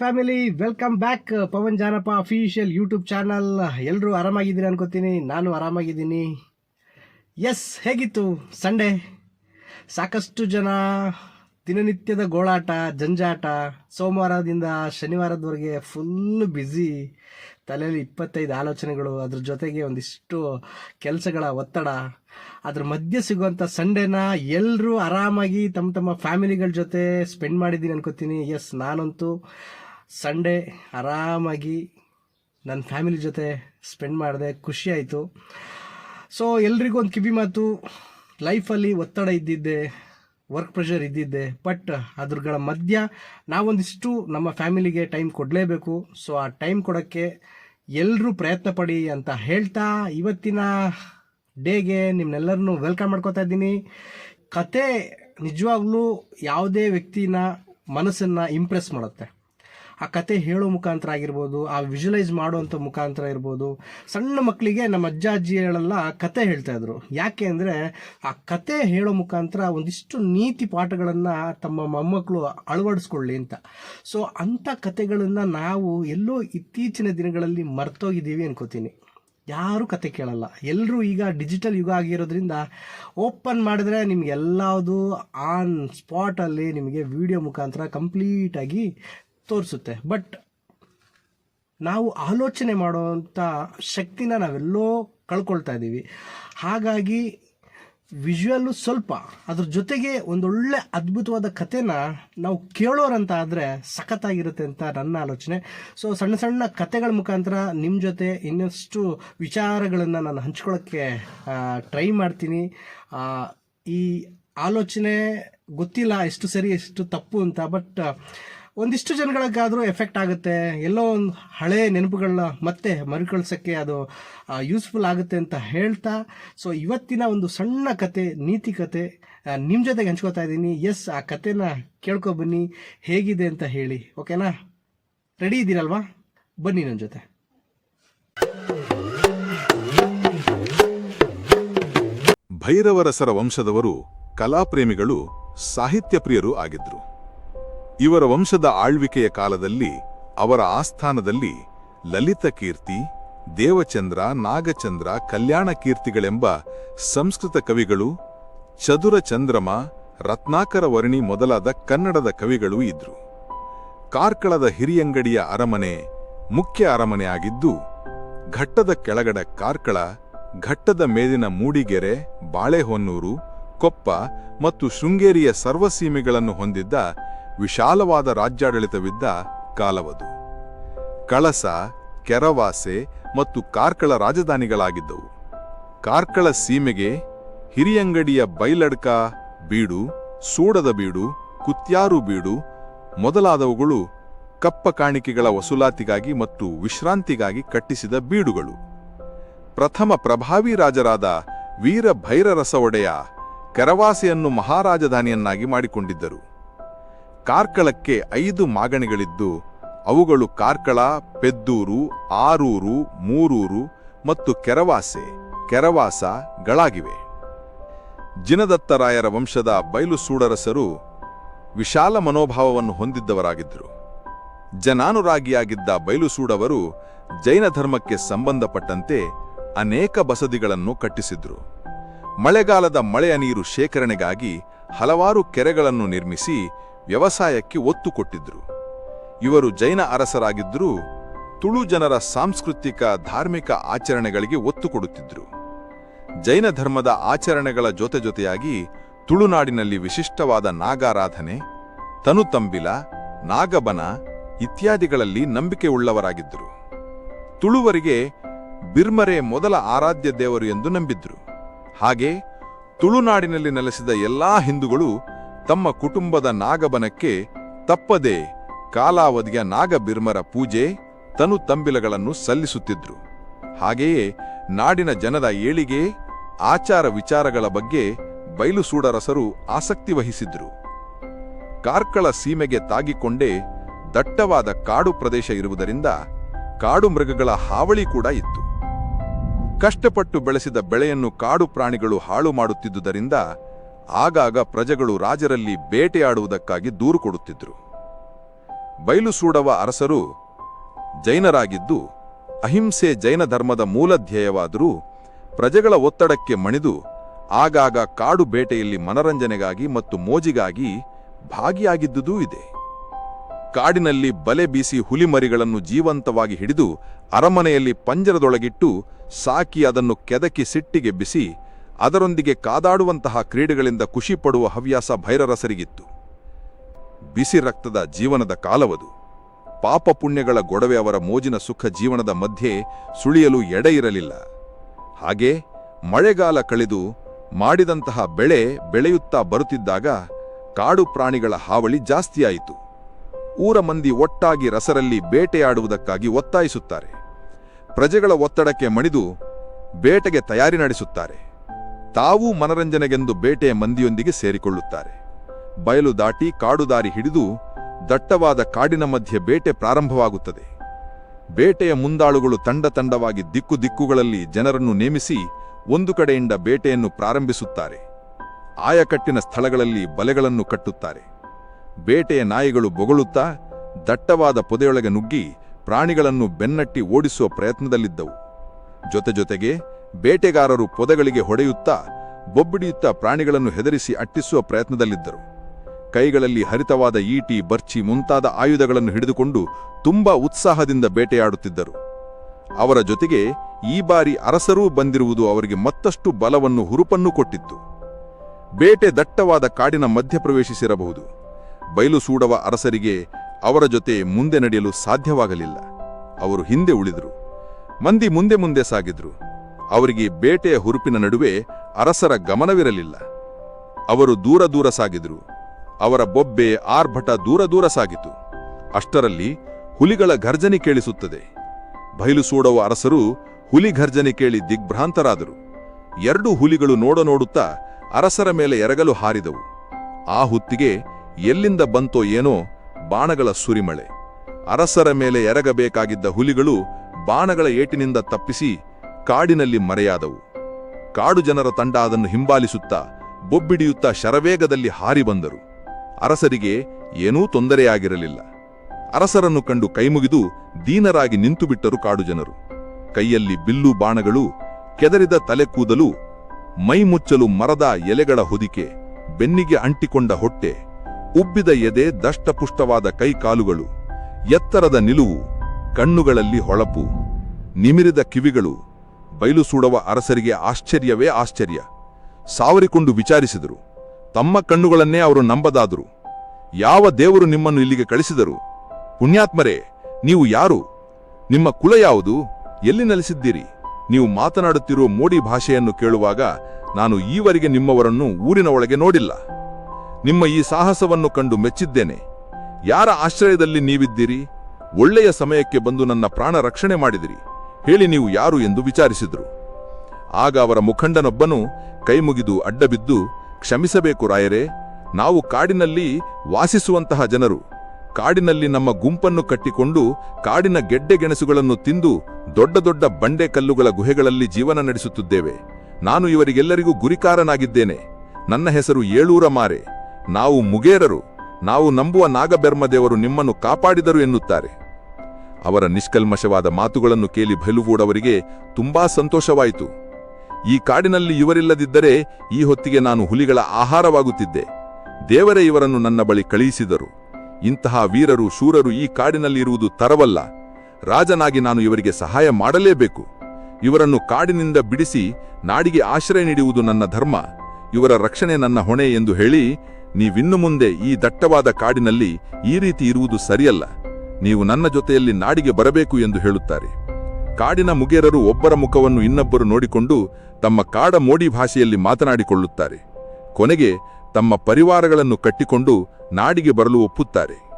Family welcome back Pavan Janappa official YouTube channel ಎಲ್ಲರೂ ಆರಾಮಾಗಿದ್ದೀರಿ ಅನ್ಕೋತೀನಿ. ನಾನು ಆರಾಮಾಗಿದ್ದೀನಿ. ಎಸ್ ಹೇಗಿತ್ತು? ಸಂಡೇ ಸಾಕಷ್ಟು ಜನ ದಿನನಿತ್ಯದ ಗೋಳಾಟ, ಜಂಜಾಟ. ಸೋಮವಾರದಿಂದ ಶನಿವಾರದವರೆಗೆ ಫುಲ್ ಬ್ಯುಸಿ ತಲೆಯಲ್ಲಿ ಇಪ್ಪತ್ತೈದು ಆಲೋಚನೆಗಳು. ಅದ್ರ ಜೊತೆಗೆ ಒಂದಿಷ್ಟು ಕೆಲಸಗಳ ಒತ್ತಡ. ಅದ್ರ ಮಧ್ಯೆ ಸಿಗುವಂಥ ಸಂಡೇನ ಎಲ್ಲರೂ ಆರಾಮಾಗಿ ತಮ್ಮ ತಮ್ಮ ಫ್ಯಾಮಿಲಿಗಳ ಜೊತೆ ಸ್ಪೆಂಡ್ ಮಾಡಿದ್ದೀನಿ ಅನ್ಕೋತೀನಿ. ಎಸ್ ನಾನಂತೂ ಸಂಡೇ ಆರಾಮಾಗಿ ನನ್ನ ಫ್ಯಾಮಿಲಿ ಜೊತೆ ಸ್ಪೆಂಡ್ ಮಾಡಿದೆ, ಖುಷಿ ಆಯಿತು. ಸೊ ಎಲ್ರಿಗೂ ಒಂದು ಕಿವಿ ಮಾತು. ಲೈಫಲ್ಲಿ ಒತ್ತಡ ಇದ್ದಿದ್ದೆ ವರ್ಕ್ ಪ್ರೆಷರ್ ಇದ್ದಿದ್ದೆ ಬಟ್ ಅದ್ರಗಳ ಮಧ್ಯ ನಾವೊಂದಿಷ್ಟು ನಮ್ಮ ಫ್ಯಾಮಿಲಿಗೆ ಟೈಮ್ ಕೊಡಲೇಬೇಕು. ಸೊ ಆ ಟೈಮ್ ಕೊಡೋಕ್ಕೆ ಎಲ್ಲರೂ ಪ್ರಯತ್ನ ಪಡಿ ಅಂತ ಹೇಳ್ತಾ ಇವತ್ತಿನ ಡೇಗೆ ನಿಮ್ಮನ್ನೆಲ್ಲರನ್ನೂ ವೆಲ್ಕಮ್ ಮಾಡ್ಕೋತಾ ಇದ್ದೀನಿ. ಕತೆ ನಿಜವಾಗ್ಲೂ ಯಾವುದೇ ವ್ಯಕ್ತಿನ ಮನಸ್ಸನ್ನು ಇಂಪ್ರೆಸ್ ಮಾಡುತ್ತೆ. ಆ ಕತೆ ಹೇಳೋ ಮುಖಾಂತರ ಆಗಿರ್ಬೋದು, ಆ ವಿಜುವಲೈಸ್ ಮಾಡುವಂಥ ಮುಖಾಂತರ ಇರ್ಬೋದು, ಸಣ್ಣ ಮಕ್ಕಳಿಗೆ ನಮ್ಮ ಅಜ್ಜ ಅಜ್ಜಿಗಳೆಲ್ಲ ಕತೆ ಹೇಳ್ತಾಯಿದ್ರು ಯಾಕೆ ಅಂದರೆ ಆ ಕತೆ ಹೇಳೋ ಮುಖಾಂತರ ಒಂದಿಷ್ಟು ನೀತಿ ಪಾಠಗಳನ್ನು ತಮ್ಮ ಮೊಮ್ಮಕ್ಕಳು ಅಳವಡಿಸ್ಕೊಳ್ಳಿ ಅಂತ. ಸೊ ಅಂಥ ಕತೆಗಳನ್ನು ನಾವು ಎಲ್ಲೋ ಇತ್ತೀಚಿನ ದಿನಗಳಲ್ಲಿ ಮರ್ತೋಗಿದ್ದೀವಿ ಅನ್ಕೋತೀನಿ. ಯಾರೂ ಕತೆ ಕೇಳಲ್ಲ. ಎಲ್ಲರೂ ಈಗ ಡಿಜಿಟಲ್ ಯುಗ ಆಗಿರೋದ್ರಿಂದ ಓಪನ್ ಮಾಡಿದ್ರೆ ನಿಮ್ಗೆ ಎಲ್ಲದು ಆನ್ ಸ್ಪಾಟಲ್ಲಿ ನಿಮಗೆ ವಿಡಿಯೋ ಮುಖಾಂತರ ಕಂಪ್ಲೀಟಾಗಿ ತೋರಿಸುತ್ತೆ. ಬಟ್ ನಾವು ಆಲೋಚನೆ ಮಾಡುವಂಥ ಶಕ್ತಿನ ನಾವೆಲ್ಲೋ ಕಳ್ಕೊಳ್ತಾ ಇದ್ದೀವಿ. ಹಾಗಾಗಿ ವಿಜುವಲ್ಲು ಸ್ವಲ್ಪ ಅದ್ರ ಜೊತೆಗೆ ಒಂದೊಳ್ಳೆ ಅದ್ಭುತವಾದ ಕಥೆನ ನಾವು ಕೇಳೋರಂತ ಆದರೆ ಸಖತ್ತಾಗಿರುತ್ತೆ ಅಂತ ನನ್ನ ಆಲೋಚನೆ. ಸೊ ಸಣ್ಣ ಸಣ್ಣ ಕಥೆಗಳ ಮುಖಾಂತರ ನಿಮ್ಮ ಜೊತೆ ಇನ್ನಷ್ಟು ವಿಚಾರಗಳನ್ನು ನಾನು ಹಂಚ್ಕೊಳ್ಳೋಕ್ಕೆ ಟ್ರೈ ಮಾಡ್ತೀನಿ. ಈ ಆಲೋಚನೆ ಗೊತ್ತಿಲ್ಲ, ಎಷ್ಟು ಸರಿ, ಎಷ್ಟು ತಪ್ಪು ಅಂತ ಬಟ್ ಒಂದಿಷ್ಟು ಜನಗಳಿಗಾದರೂ ಎಫೆಕ್ಟ್ ಆಗುತ್ತೆ. ಎಲ್ಲೋ ಒಂದು ಹಳೆ ನೆನಪುಗಳನ್ನ ಮತ್ತೆ ಮರುಕಳಿಸೋಕ್ಕೆ ಅದು ಯೂಸ್ಫುಲ್ ಆಗುತ್ತೆ ಅಂತ ಹೇಳ್ತಾ ಸೊ ಇವತ್ತಿನ ಒಂದು ಸಣ್ಣ ಕತೆ, ನೀತಿ ಕತೆ ನಿಮ್ಮ ಜೊತೆಗೆ ಹಂಚ್ಕೋತಾ ಇದ್ದೀನಿ. ಎಸ್ ಆ ಕತೆನ ಕೇಳ್ಕೊ ಬನ್ನಿ. ಹೇಗಿದೆ ಅಂತ ಹೇಳಿ. ಓಕೆನಾ ರೆಡಿ ಇದ್ದೀರಲ್ವಾ? ಬನ್ನಿ ನನ್ನ ಜೊತೆ. ಭೈರವರಸರ ವಂಶದವರು ಕಲಾಪ್ರೇಮಿಗಳು, ಸಾಹಿತ್ಯ ಪ್ರಿಯರು ಆಗಿದ್ರು. ಇವರ ವಂಶದ ಆಳ್ವಿಕೆಯ ಕಾಲದಲ್ಲಿ, ಅವರ ಆಸ್ಥಾನದಲ್ಲಿ ಲಲಿತ ಕೀರ್ತಿ, ದೇವಚಂದ್ರ, ನಾಗಚಂದ್ರ, ಕಲ್ಯಾಣ ಕೀರ್ತಿಗಳೆಂಬ ಸಂಸ್ಕೃತ ಕವಿಗಳು, ಚದುರ ಚಂದ್ರಮ, ರತ್ನಾಕರ ವರ್ಣಿ ಮೊದಲಾದ ಕನ್ನಡದ ಕವಿಗಳು ಇದ್ರು. ಕಾರ್ಕಳದ ಹಿರಿಯಂಗಡಿಯ ಅರಮನೆ ಮುಖ್ಯ ಅರಮನೆ ಆಗಿದ್ದು, ಘಟ್ಟದ ಕೆಳಗಡೆ ಕಾರ್ಕಳ, ಘಟ್ಟದ ಮೇಲಿನ ಮೂಡಿಗೆರೆ, ಬಾಳೆಹೊನ್ನೂರು, ಕೊಪ್ಪ ಮತ್ತು ಶೃಂಗೇರಿಯ ಸರ್ವಸೀಮೆಗಳನ್ನು ಹೊಂದಿದ್ದ ವಿಶಾಲವಾದ ರಾಜ್ಯಾಡಳಿತವಿದ್ದ ಕಾಲವದು. ಕಳಸ, ಕೆರವಾಸೆ ಮತ್ತು ಕಾರ್ಕಳ ರಾಜಧಾನಿಗಳಾಗಿದ್ದವು. ಕಾರ್ಕಳ ಸೀಮೆಗೆ ಹಿರಿಯಂಗಡಿಯ ಬೈಲಡ್ಕ ಬೀಡು, ಸೂಡದ ಬೀಡು, ಕುತ್ಯಾರು ಬೀಡು ಮೊದಲಾದವುಗಳು ಕಪ್ಪ ಕಾಣಿಕೆಗಳ ವಸೂಲಾತಿಗಾಗಿ ಮತ್ತು ವಿಶ್ರಾಂತಿಗಾಗಿ ಕಟ್ಟಿಸಿದ ಬೀಡುಗಳು. ಪ್ರಥಮ ಪ್ರಭಾವಿ ರಾಜರಾದ ವೀರ ಭೈರರಸ ಒಡೆಯ ಕೆರವಾಸೆಯನ್ನು ಮಹಾರಾಜಧಾನಿಯನ್ನಾಗಿ ಮಾಡಿಕೊಂಡಿದ್ದರು. ಕಾರ್ಕಳಕ್ಕೆ ಐದು ಮಾಗಣಿಗಳಿದ್ದು, ಅವುಗಳು ಕಾರ್ಕಳ, ಪೆದ್ದೂರು, ಆರೂರು, ಮೂರೂರು ಮತ್ತು ಕೆರವಾಸೆ ಕೆರವಾಸಗಳಾಗಿವೆ ಜಿನದತ್ತರಾಯರ ವಂಶದ ಬಯಲು ಸೂಡರಸರು ವಿಶಾಲ ಮನೋಭಾವವನ್ನು ಹೊಂದಿದ್ದವರಾಗಿದ್ದರು. ಜನಾನುರಾಗಿಯಾಗಿದ್ದ ಬಯಲುಸೂಡವರು ಜೈನ ಧರ್ಮಕ್ಕೆ ಸಂಬಂಧಪಟ್ಟಂತೆ ಅನೇಕ ಬಸದಿಗಳನ್ನು ಕಟ್ಟಿಸಿದ್ರು. ಮಳೆಗಾಲದ ಮಳೆಯ ನೀರು ಶೇಖರಣೆಗಾಗಿ ಹಲವಾರು ಕೆರೆಗಳನ್ನು ನಿರ್ಮಿಸಿ ವ್ಯವಸಾಯಕ್ಕೆ ಒತ್ತು ಕೊಟ್ಟಿದ್ರು. ಇವರು ಜೈನ ಅರಸರಾಗಿದ್ದರೂ ತುಳು ಜನರ ಸಾಂಸ್ಕೃತಿಕ, ಧಾರ್ಮಿಕ ಆಚರಣೆಗಳಿಗೆ ಒತ್ತು ಕೊಡುತ್ತಿದ್ದರು ಜೈನ ಧರ್ಮದ ಆಚರಣೆಗಳ ಜೊತೆ ಜೊತೆಯಾಗಿ ತುಳುನಾಡಿನಲ್ಲಿ ವಿಶಿಷ್ಟವಾದ ನಾಗಾರಾಧನೆ, ತನುತಂಬಿಲ, ನಾಗಬನ ಇತ್ಯಾದಿಗಳಲ್ಲಿ ನಂಬಿಕೆ ಉಳ್ಳವರಾಗಿದ್ದರು. ತುಳುವರಿಗೆ ಬಿರ್ಮರೆ ಮೊದಲ ಆರಾಧ್ಯ ದೇವರು ಎಂದು ನಂಬಿದ್ರು. ಹಾಗೆ ತುಳುನಾಡಿನಲ್ಲಿ ನೆಲೆಸಿದ ಎಲ್ಲಾ ಹಿಂದೂಗಳು ತಮ್ಮ ಕುಟುಂಬದ ನಾಗಬನಕ್ಕೆ ತಪ್ಪದೆ ಕಾಲಾವಧಿಯ ನಾಗಬಿರ್ಮರ ಪೂಜೆ ತನು ತಂಬಿಲಗಳನ್ನು ಸಲ್ಲಿಸುತ್ತಿದ್ರು. ಹಾಗೆಯೇ ನಾಡಿನ ಜನದ ಏಳಿಗೆ ಆಚಾರ ವಿಚಾರಗಳ ಬಗ್ಗೆ ಬಯಲುಸೂಡರಸರು ಆಸಕ್ತಿ ವಹಿಸಿದ್ರು. ಕಾರ್ಕಳ ಸೀಮೆಗೆ ತಾಗಿಕೊಂಡೇ ದಟ್ಟವಾದ ಕಾಡು ಪ್ರದೇಶ ಇರುವುದರಿಂದ ಕಾಡು ಮೃಗಗಳ ಹಾವಳಿ ಕೂಡ ಇತ್ತು. ಕಷ್ಟಪಟ್ಟು ಬೆಳೆಸಿದ ಬೆಳೆಯನ್ನು ಕಾಡು ಪ್ರಾಣಿಗಳು ಹಾಳು ಮಾಡುತ್ತಿದ್ದುದರಿಂದ ಆಗಾಗ ಪ್ರಜೆಗಳು ರಾಜರಲ್ಲಿ ಬೇಟೆಯಾಡುವುದಕ್ಕಾಗಿ ದೂರು ಕೊಡುತ್ತಿದ್ದರು ಬೈಲುಸೂಡವ ಅರಸರು ಜೈನರಾಗಿದ್ದು, ಅಹಿಂಸೆ ಜೈನ ಧರ್ಮದ ಮೂಲ ಧ್ಯೇಯವಾದರೂ ಪ್ರಜೆಗಳ ಒತ್ತಡಕ್ಕೆ ಮಣಿದು ಆಗಾಗ ಕಾಡು ಬೇಟೆಯಲ್ಲಿ ಮನರಂಜನೆಗಾಗಿ ಮತ್ತು ಮೋಜಿಗಾಗಿ ಭಾಗಿಯಾಗಿದ್ದುದೂ ಇದೆ. ಕಾಡಿನಲ್ಲಿ ಬಲೆ ಬೀಸಿ ಹುಲಿಮರಿಗಳನ್ನು ಜೀವಂತವಾಗಿ ಹಿಡಿದು ಅರಮನೆಯಲ್ಲಿ ಪಂಜರದೊಳಗಿಟ್ಟು ಸಾಕಿ ಅದನ್ನು ಕೆದಕಿ ಸಿಟ್ಟಿಗೆ ಬಿಸಿ ಅದರೊಂದಿಗೆ ಕಾದಾಡುವಂತಹ ಕ್ರೀಡೆಗಳಿಂದ ಖುಷಿಪಡುವ ಹವ್ಯಾಸ ಭೈರರಸರಿಗಿತ್ತು. ಬಿಸಿ ರಕ್ತದ ಜೀವನದ ಕಾಲವದು. ಪಾಪ ಪುಣ್ಯಗಳ ಗೊಡವೆ ಅವರ ಮೋಜಿನ ಸುಖ ಜೀವನದ ಮಧ್ಯೆ ಸುಳಿಯಲು ಎಡೆಯಿರಲಿಲ್ಲ ಹಾಗೆ ಮಳೆಗಾಲ ಕಳೆದು ಮಾಡಿದಂತಹ ಬೆಳೆ ಬೆಳೆಯುತ್ತಾ ಬರುತ್ತಿದ್ದಾಗ ಕಾಡು ಪ್ರಾಣಿಗಳ ಹಾವಳಿ ಜಾಸ್ತಿಯಾಯಿತು. ಊರ ಮಂದಿ ಒಟ್ಟಾಗಿ ರಸರಲ್ಲಿ ಬೇಟೆಯಾಡುವುದಕ್ಕಾಗಿ ಒತ್ತಾಯಿಸುತ್ತಾರೆ. ಪ್ರಜೆಗಳ ಒತ್ತಡಕ್ಕೆ ಮಣಿದು ಬೇಟೆಗೆ ತಯಾರಿ ನಡೆಸುತ್ತಾರೆ. ತಾವೂ ಮನರಂಜನೆಗೆಂದು ಬೇಟೆಯ ಮಂದಿಯೊಂದಿಗೆ ಸೇರಿಕೊಳ್ಳುತ್ತಾರೆ. ಬಯಲು ದಾಟಿ ಕಾಡು ದಾರಿ ಹಿಡಿದು ದಟ್ಟವಾದ ಕಾಡಿನ ಮಧ್ಯೆ ಬೇಟೆ ಪ್ರಾರಂಭವಾಗುತ್ತದೆ. ಬೇಟೆಯ ಮುಂದಾಳುಗಳು ತಂಡ ತಂಡವಾಗಿ ದಿಕ್ಕು ದಿಕ್ಕುಗಳಲ್ಲಿ ಜನರನ್ನು ನೇಮಿಸಿ ಒಂದು ಕಡೆಯಿಂದ ಬೇಟೆಯನ್ನು ಪ್ರಾರಂಭಿಸುತ್ತಾರೆ. ಆಯಕಟ್ಟಿನ ಸ್ಥಳಗಳಲ್ಲಿ ಬಲೆಗಳನ್ನು ಕಟ್ಟುತ್ತಾರೆ. ಬೇಟೆಯ ನಾಯಿಗಳು ಬೊಗಳುತ್ತಾ ದಟ್ಟವಾದ ಪೊದೆಯೊಳಗೆ ನುಗ್ಗಿ ಪ್ರಾಣಿಗಳನ್ನು ಬೆನ್ನಟ್ಟಿ ಓಡಿಸುವ ಪ್ರಯತ್ನದಲ್ಲಿದ್ದವು. ಜೊತೆ ಜೊತೆಗೆ ಬೇಟೆಗಾರರು ಪೊದೆಗಳಿಗೆ ಹೊಡೆಯುತ್ತಾ, ಬೊಬ್ಬಿಡಿಯುತ್ತಾ ಪ್ರಾಣಿಗಳನ್ನು ಹೆದರಿಸಿ ಅಟ್ಟಿಸುವ ಪ್ರಯತ್ನದಲ್ಲಿದ್ದರು. ಕೈಗಳಲ್ಲಿ ಹರಿತವಾದ ಈಟಿ, ಬರ್ಚಿ ಮುಂತಾದ ಆಯುಧಗಳನ್ನು ಹಿಡಿದುಕೊಂಡು ತುಂಬಾ ಉತ್ಸಾಹದಿಂದ ಬೇಟೆಯಾಡುತ್ತಿದ್ದರು. ಅವರ ಜೊತೆಗೆ ಈ ಬಾರಿ ಅರಸರೂ ಬಂದಿರುವುದು ಅವರಿಗೆ ಮತ್ತಷ್ಟು ಬಲವನ್ನು, ಹುರುಪನ್ನು ಕೊಟ್ಟಿತ್ತು. ಬೇಟೆ ದಟ್ಟವಾದ ಕಾಡಿನ ಮಧ್ಯಪ್ರವೇಶಿಸಿರಬಹುದು ಬಯಲು ಸೂಡವ ಅರಸರಿಗೆ ಅವರ ಜೊತೆ ಮುಂದೆ ನಡೆಯಲು ಸಾಧ್ಯವಾಗಲಿಲ್ಲ. ಅವರು ಹಿಂದೆ ಉಳಿದರು. ಮಂದಿ ಮುಂದೆ ಮುಂದೆ ಸಾಗಿದ್ರು. ಅವರಿಗೆ ಬೇಟೆಯ ಹುರುಪಿನ ನಡುವೆ ಅರಸರ ಗಮನವಿರಲಿಲ್ಲ. ಅವರು ದೂರ ದೂರ ಸಾಗಿದರು. ಅವರ ಬೊಬ್ಬೆ ಆರ್ಭಟ ದೂರ ದೂರ ಸಾಗಿತು. ಅಷ್ಟರಲ್ಲಿ ಹುಲಿಗಳ ಘರ್ಜನೆ ಕೇಳಿಸುತ್ತದೆ. ಬಯಲು ಸೂಡವ ಅರಸರು ಹುಲಿ ಘರ್ಜನೆ ಕೇಳಿ ದಿಗ್ಭ್ರಾಂತರಾದರು. ಎರಡು ಹುಲಿಗಳು ನೋಡ ನೋಡುತ್ತಾ ಅರಸರ ಮೇಲೆ ಎರಗಲು ಹಾರಿದವು. ಆ ಹೊತ್ತಿಗೆ ಎಲ್ಲಿಂದ ಬಂತೋ ಏನೋ ಬಾಣಗಳ ಸುರಿಮಳೆ. ಅರಸರ ಮೇಲೆ ಎರಗಬೇಕಾಗಿದ್ದ ಹುಲಿಗಳು ಬಾಣಗಳ ಏಟಿನಿಂದ ತಪ್ಪಿಸಿ ಕಾಡಿನಲ್ಲಿ ಮರೆಯಾದವು. ಕಾಡು ಜನರ ತಂಡ ಅದನ್ನು ಹಿಂಬಾಲಿಸುತ್ತಾ, ಬೊಬ್ಬಿಡಿಯುತ್ತಾ ಶರವೇಗದಲ್ಲಿ ಹಾರಿ ಬಂದರು. ಅರಸರಿಗೆ ಏನೂ ತೊಂದರೆಯಾಗಿರಲಿಲ್ಲ. ಅರಸರನ್ನು ಕಂಡು ಕೈಮುಗಿದು ದೀನರಾಗಿ ನಿಂತುಬಿಟ್ಟರು ಕಾಡು ಜನರು. ಕೈಯಲ್ಲಿ ಬಿಲ್ಲು ಬಾಣಗಳು, ಕೆದರಿದ ತಲೆ ಕೂದಲು, ಮೈ ಮುಚ್ಚಲು ಮರದ ಎಲೆಗಳ ಹೊದಿಕೆ, ಬೆನ್ನಿಗೆ ಅಂಟಿಕೊಂಡ ಹೊಟ್ಟೆ, ಉಬ್ಬಿದ ಎದೆ ದಷ್ಟಪುಷ್ಟವಾದ ಕೈಕಾಲುಗಳು ಎತ್ತರದ ನಿಲುವು, ಕಣ್ಣುಗಳಲ್ಲಿ ಹೊಳಪು, ನಿಮಿರಿದ ಕಿವಿಗಳು ಬಯಲು ಸೂಡುವ ಅರಸರಿಗೆ ಆಶ್ಚರ್ಯವೇ ಆಶ್ಚರ್ಯ. ಸಾವರಿಕೊಂಡು ವಿಚಾರಿಸಿದರು. ತಮ್ಮ ಕಣ್ಣುಗಳನ್ನೇ ಅವರು ನಂಬದಾದರು. ಯಾವ ದೇವರು ನಿಮ್ಮನ್ನು ಇಲ್ಲಿಗೆ ಕಳಿಸಿದರು? ಪುಣ್ಯಾತ್ಮರೇ, ನೀವು ಯಾರು? ನಿಮ್ಮ ಕುಲ ಯಾವುದು? ಎಲ್ಲಿ ನೆಲೆಸಿದ್ದೀರಿ? ನೀವು ಮಾತನಾಡುತ್ತಿರುವ ಮೋಡಿ ಭಾಷೆಯನ್ನು ಕೇಳುವಾಗ ನಾನು ಈವರೆಗೆ ನಿಮ್ಮವರನ್ನು ಊರಿನ ಒಳಗೆ ನೋಡಿಲ್ಲ. ನಿಮ್ಮ ಈ ಸಾಹಸವನ್ನು ಕಂಡು ಮೆಚ್ಚಿದ್ದೇನೆ. ಯಾರ ಆಶ್ರಯದಲ್ಲಿ ನೀವಿದ್ದೀರಿ? ಒಳ್ಳೆಯ ಸಮಯಕ್ಕೆ ಬಂದು ನನ್ನ ಪ್ರಾಣ ರಕ್ಷಣೆ ಮಾಡಿದಿರಿ. ಹೇಳಿ ನೀವು ಯಾರು ಎಂದು ವಿಚಾರಿಸಿದರು. ಆಗ ಅವರ ಮುಖಂಡನೊಬ್ಬನು ಕೈಮುಗಿದು ಅಡ್ಡಬಿದ್ದು, ಕ್ಷಮಿಸಬೇಕು ರಾಯರೇ, ನಾವು ಕಾಡಿನಲ್ಲಿ ವಾಸಿಸುವಂತಹ ಜನರು. ಕಾಡಿನಲ್ಲಿ ನಮ್ಮ ಗುಂಪನ್ನು ಕಟ್ಟಿಕೊಂಡು ಕಾಡಿನ ಗೆಡ್ಡೆ ಗೆಣಸುಗಳನ್ನು ತಿಂದು ದೊಡ್ಡ ದೊಡ್ಡ ಬಂಡೆ ಕಲ್ಲುಗಳ ಗುಹೆಗಳಲ್ಲಿ ಜೀವನ ನಡೆಸುತ್ತಿದ್ದೇವೆ. ನಾನು ಇವರಿಗೆಲ್ಲರಿಗೂ ಗುರಿಕಾರನಾಗಿದ್ದೇನೆ. ನನ್ನ ಹೆಸರು ಏಳೂರ ಮಾರೆ. ನಾವು ಮುಗೇರರು. ನಾವು ನಂಬುವ ನಾಗಬೆರ್ಮದೇವರು ನಿಮ್ಮನ್ನು ಕಾಪಾಡಿದರು ಎನ್ನುತ್ತಾರೆ. ಅವರ ನಿಷ್ಕಲ್ಮಶವಾದ ಮಾತುಗಳನ್ನು ಕೇಳಿ ಭೈಲುಗೂಡವರಿಗೆ ತುಂಬಾ ಸಂತೋಷವಾಯಿತು. ಈ ಕಾಡಿನಲ್ಲಿ ಇವರಿಲ್ಲದಿದ್ದರೆ ಈ ಹೊತ್ತಿಗೆ ನಾನು ಹುಲಿಗಳ ಆಹಾರವಾಗುತ್ತಿದ್ದೆ. ದೇವರೇ ಇವರನ್ನು ನನ್ನ ಬಳಿ ಕಳುಹಿಸಿದರು. ಇಂತಹ ವೀರರು, ಶೂರರು ಈ ಕಾಡಿನಲ್ಲಿ ಇರುವುದು ತರವಲ್ಲ. ರಾಜನಾಗಿ ನಾನು ಇವರಿಗೆ ಸಹಾಯ ಮಾಡಲೇಬೇಕು. ಇವರನ್ನು ಕಾಡಿನಿಂದ ಬಿಡಿಸಿ ನಾಡಿಗೆ ಆಶ್ರಯ ನೀಡುವುದು ನನ್ನ ಧರ್ಮ. ಇವರ ರಕ್ಷಣೆ ನನ್ನ ಹೊಣೆ ಎಂದು ಹೇಳಿ ನೀವಿನ್ನು ಮುಂದೆ ಈ ದಟ್ಟವಾದ ಕಾಡಿನಲ್ಲಿ ಈ ರೀತಿ ಇರುವುದು ಸರಿಯಲ್ಲ. ನೀವು ನನ್ನ ಜೊತೆಯಲ್ಲಿ ನಾಡಿಗೆ ಬರಬೇಕು ಎಂದು ಹೇಳುತ್ತಾರೆ. ಕಾಡಿನ ಮುಗೇರರು ಒಬ್ಬರ ಮುಖವನ್ನು ಇನ್ನೊಬ್ಬರು ನೋಡಿಕೊಂಡು ತಮ್ಮ ಕಾಡ ಮೋಡಿ ಭಾಷೆಯಲ್ಲಿ ಮಾತನಾಡಿಕೊಳ್ಳುತ್ತಾರೆ. ಕೊನೆಗೆ ತಮ್ಮ ಪರಿವಾರಗಳನ್ನು ಕಟ್ಟಿಕೊಂಡು ನಾಡಿಗೆ ಬರಲು ಒಪ್ಪುತ್ತಾರೆ.